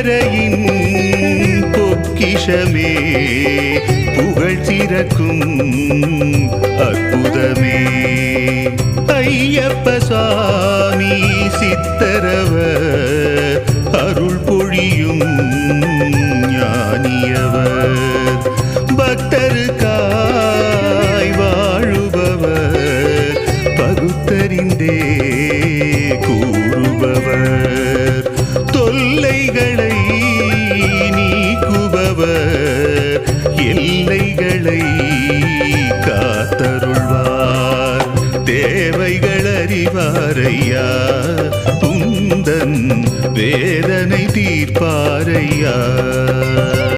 புகழறையின் பொக்கிஷமே புகழ் சிறக்கும் அற்புதமே. ஐயப்ப சுவாமி சித்தரவ அருள் பொழியும் ஞானியவர். பக்தருக்காய் வாழுபவர் பகுத்தறிந்தே கூறுபவர். தேவைகளை காத்தருள்வார். தேவைகள் அறிவாரையா உந்தன் வேதனை தீர்ப்பாரையா?